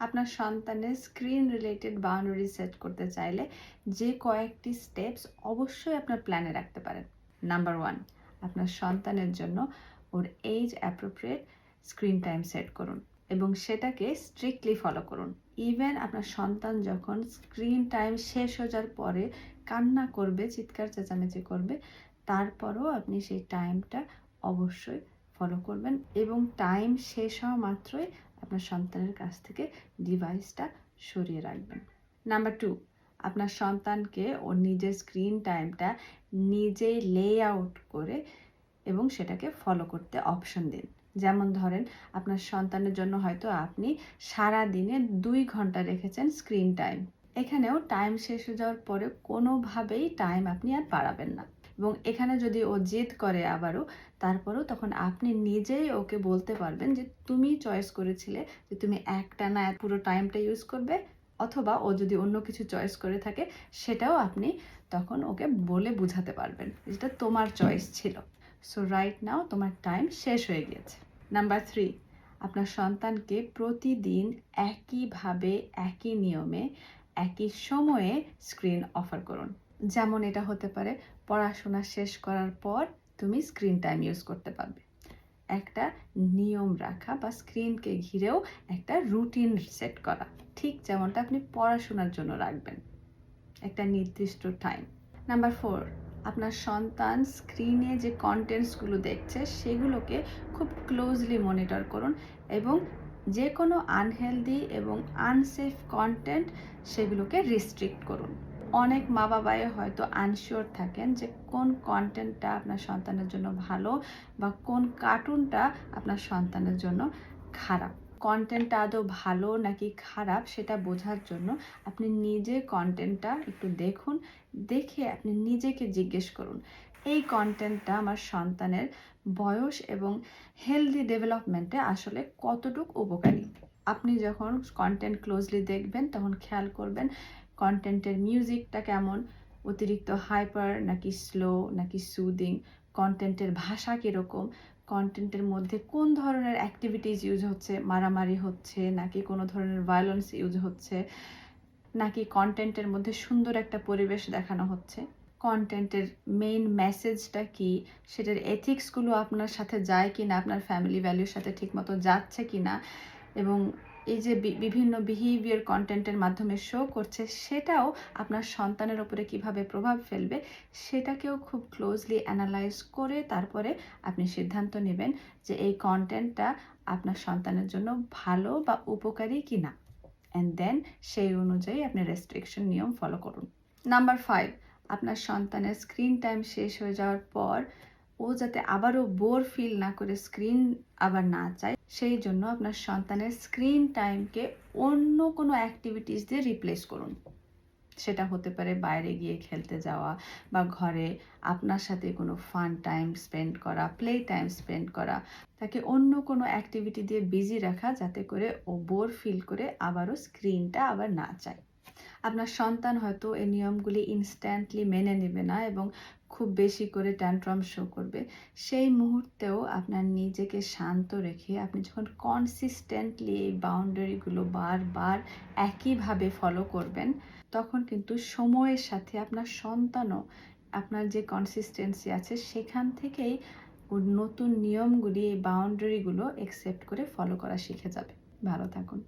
আপনার সন্তানের screen related boundary set করতে চাইলে যে কয়েকটি স্টেপস অবশ্যই আপনার প্ল্যানে রাখতে পারেন। নাম্বার ওয়ান আপনার সন্তানের জন্য ওর age appropriate screen time set করুন এবং সেটাকে স্ট্রিক্টলি ফলো করুন। ইভেন আপনার সন্তান যখন স্ক্রিন টাইম শেষ হয়ে যাওয়ার পরে কান্না করবে, চিৎকার চেঁচামেচি করবে, তারপরও আপনি সেই টাইমটা অবশ্যই ফলো করবেন এবং টাইম শেষ হওয়া মাত্রই আপনার সন্তানের কাছ থেকে ডিভাইসটা সরিয়ে রাখবেন। নাম্বার টু আপনার সন্তানকে ওর নিজের স্ক্রিন টাইমটা নিজেই লে আউট করে এবং সেটাকে ফলো করতে অপশন দিন। যেমন ধরেন, আপনার সন্তানের জন্য হয়তো আপনি সারা দিনে দুই ঘণ্টা রেখেছেন স্ক্রিন টাইম এখানেও টাইম শেষ হয়ে যাওয়ার পরে কোনোভাবেই টাইম আপনি আর বাড়াবেন না। এবং এখানে যদি ও জেদ করে আবারও, তারপরেও তখন আপনি নিজেই ওকে বলতে পারবেন যে তুমি চয়েস করেছিলে যে তুমি একটা না পুরো টাইমটা ইউজ করবে, অথবা ও যদি অন্য কিছু চয়েস করে থাকে, সেটাও আপনি তখন ওকে বলে বুঝাতে পারবেন যেটা তোমার চয়েস ছিল। সো রাইট নাও তোমার টাইম শেষ হয়ে গিয়েছে। নাম্বার থ্রি আপনার সন্তানকে প্রতিদিন একইভাবে, একই নিয়মে, একই সময়ে স্ক্রিন অফার করুন। যেমন এটা হতে পারে, পড়াশোনা শেষ করার পর তুমি স্ক্রিন টাইম ইউজ করতে পারবে। একটা নিয়ম রাখা বা স্ক্রিনকে ঘিরেও একটা রুটিন সেট করা। ঠিক যেমনটা আপনি পড়াশোনার জন্য রাখবেন। একটা নির্দিষ্ট টাইম নাম্বার ফোর আপনার সন্তান স্ক্রিনে যে কন্টেন্টসগুলো দেখছে, সেগুলোকে খুব ক্লোজলি মনিটর করুন এবং যে কোনো আনহেলদি এবং আনসেফ কন্টেন্ট সেগুলোকে রিস্ট্রিক্ট করুন। অনেক মা বাবাই হয়তো আনশিওর থাকেন যে কোন কন্টেন্টটা আপনার সন্তানের জন্য ভালো বা কোন কার্টুনটা আপনার সন্তানের জন্য খারাপ। কন্টেন্টটা আদৌ ভালো নাকি খারাপ সেটা বোঝার জন্য আপনি নিজে কন্টেন্টটা একটু দেখুন, দেখে আপনি নিজেকে জিজ্ঞেস করুন, এই কন্টেন্টটা আমার সন্তানের বয়স এবং হেলদি ডেভেলপমেন্টে আসলে কতটুকু উপকারী? আপনি যখন কন্টেন্ট ক্লোজলি দেখবেন তখন খেয়াল করবেন কন্টেন্টের মিউজিকটা কেমন? অতিরিক্ত হাইপার নাকি স্লো নাকি সুদিং কন্টেন্টের ভাষা কীরকম? কন্টেন্টের মধ্যে কোন ধরনের অ্যাক্টিভিটিস ইউজ হচ্ছে? মারামারি হচ্ছে? নাকি কোনো ধরনের ভায়োলেন্স ইউজ হচ্ছে? নাকি কন্টেন্টের মধ্যে সুন্দর একটা পরিবেশ দেখানো হচ্ছে? কন্টেন্টের মেইন মেসেজটা কি? সেটার এথিক্সগুলো আপনার সাথে যায় কি না আপনার ফ্যামিলি ভ্যালুর সাথে ঠিকমতো যাচ্ছে কি না এবং এই যে বিভিন্ন বিহেভিয়ার কন্টেন্টের মাধ্যমে শো করছে, সেটাও আপনার সন্তানের ওপরে কীভাবে প্রভাব ফেলবে, সেটাকেও খুব ক্লোজলি অ্যানালাইজ করে তারপরে আপনি সিদ্ধান্ত নেবেন যে এই কন্টেন্টটা আপনার সন্তানের জন্য ভালো বা উপকারী কি না অ্যান্ড দেন সেই অনুযায়ী আপনি রেস্ট্রিকশন নিয়ম ফলো করুন। নাম্বার ফাইভ আপনার সন্তানের স্ক্রিন টাইম শেষ হয়ে যাওয়ার পর ও যাতে আবারও বোর ফিল না করে স্ক্রিন আবার না চায়, সেই জন্য আপনার সন্তানের স্ক্রিন টাইমকে অন্য কোনো অ্যাক্টিভিটিস দিয়ে রিপ্লেস করুন। সেটা হতে পারে বাইরে গিয়ে খেলতে যাওয়া বা ঘরে আপনার সাথে কোনো ফান টাইম স্পেন্ড করা, প্লে টাইম স্পেন্ড করা, তাকে অন্য কোনো অ্যাক্টিভিটি দিয়ে বিজি রাখা যাতে করে ও বোর ফিল করে আবারও স্ক্রিনটা আবার না চায়। আপনার সন্তান হয়তো এই নিয়মগুলি ইনস্ট্যান্টলি মেনে নেবে না এবং খুব বেশি করে ট্যান্ট্রাম শো করবে। সেই মুহূর্তেও আপনার নিজেকে শান্ত রেখে আপনি যখন কনসিস্টেন্টলি এই বাউন্ডারিগুলো বারবার একইভাবে ফলো করবেন, তখন কিন্তু সময়ের সাথে আপনার সন্তানও আপনার যে কনসিস্টেন্সি আছে সেখান থেকেই নতুন নিয়মগুলি, এই বাউন্ডারিগুলো একসেপ্ট করে ফলো করা শিখে যাবে। ভালো থাকুন।